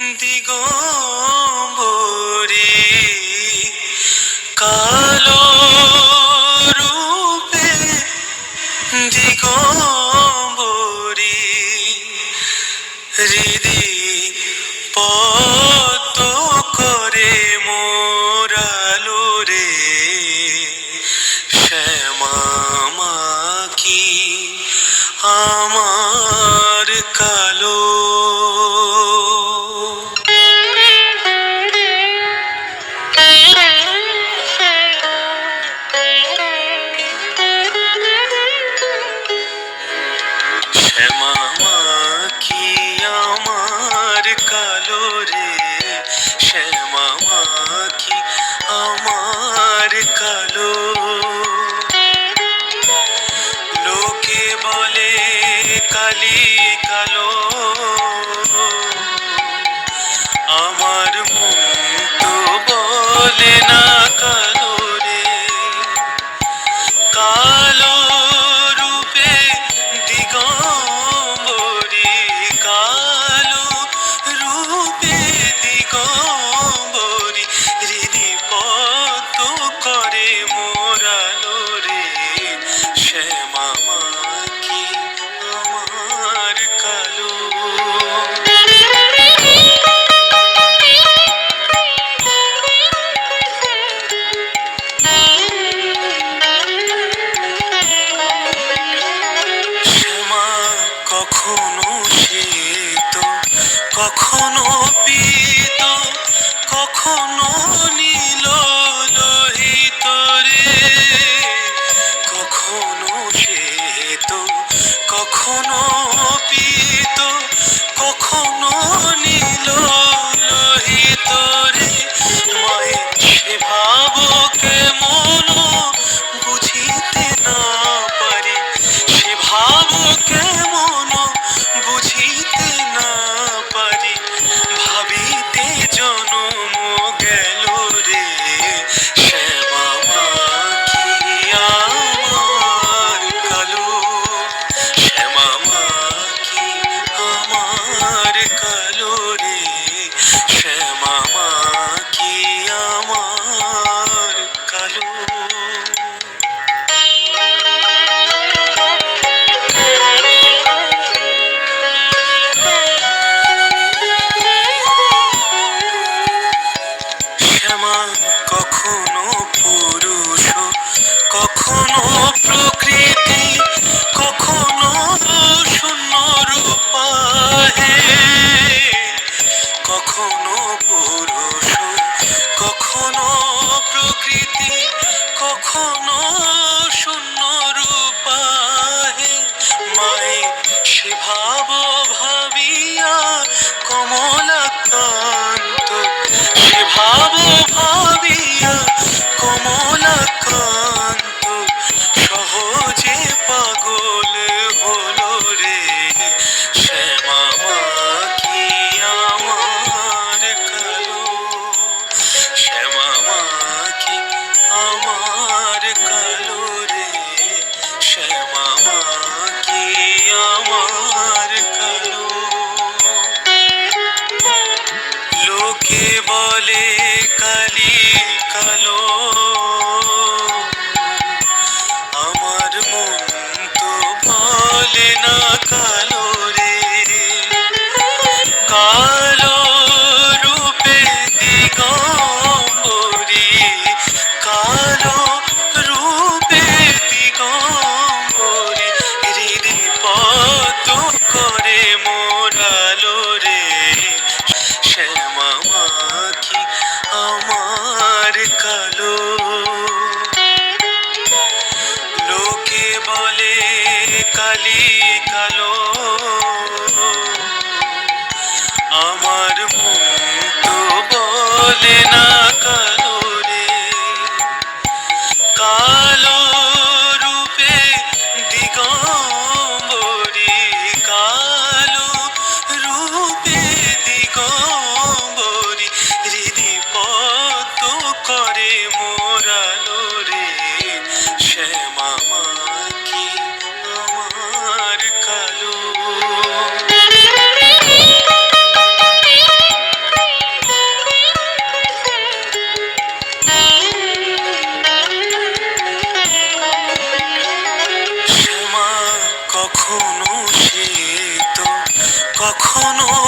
দিগম্বরী কালো রূপে দিগম্বরী। কখনো পিত কখনো নীল লোহিত রে। কখনো শ্বেত কখনো শিভা না বলি কখনো